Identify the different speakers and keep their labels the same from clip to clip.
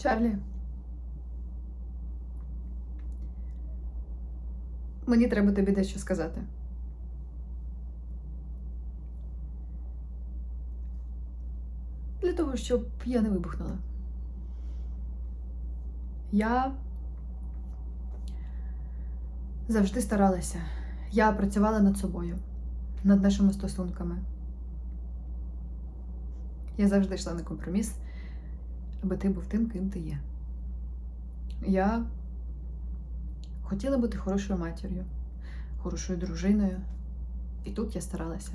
Speaker 1: Чарлі. Мені треба тобі дещо сказати. Для того, щоб я не вибухнула. Я завжди старалася. Я працювала над собою, над нашими стосунками. Я завжди йшла на компроміс, аби ти був тим, ким ти є. Я хотіла бути хорошою матір'ю, хорошою дружиною. І тут я старалася.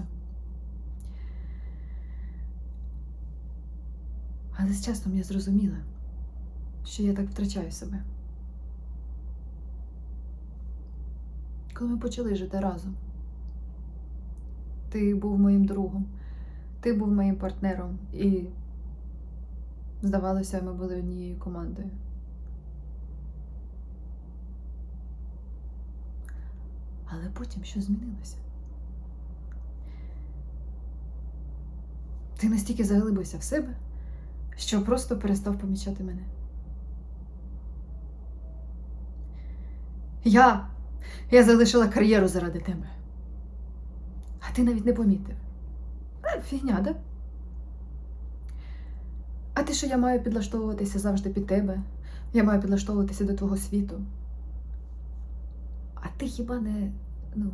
Speaker 1: Але з часом я зрозуміла, що я так втрачаю себе. Коли ми почали жити разом, ти був моїм другом, ти був моїм партнером, і, здавалося, ми були однією командою. Але потім що змінилося? Ти настільки заглибився в себе, що просто перестав помічати мене. Я. Я залишила кар'єру заради тебе. А ти навіть не помітив. А, фігня, да? А ти що я маю підлаштовуватися завжди під тебе? Я маю підлаштовуватися до твого світу. А ти хіба не. ну.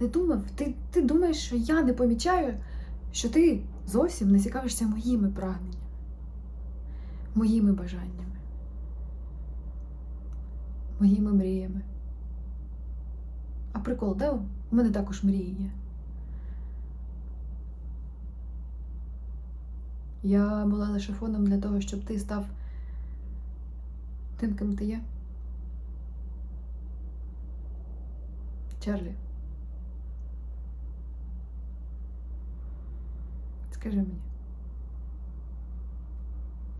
Speaker 1: Не думав? Ти, ти думаєш, що я не помічаю, що ти зовсім не цікавишся моїми прагненнями, моїми бажаннями, моїми мріями. А прикол, де? У мене також мрії є. Я була лише фоном для того, щоб ти став тим, ким ти є. Чарлі. Скажи мені.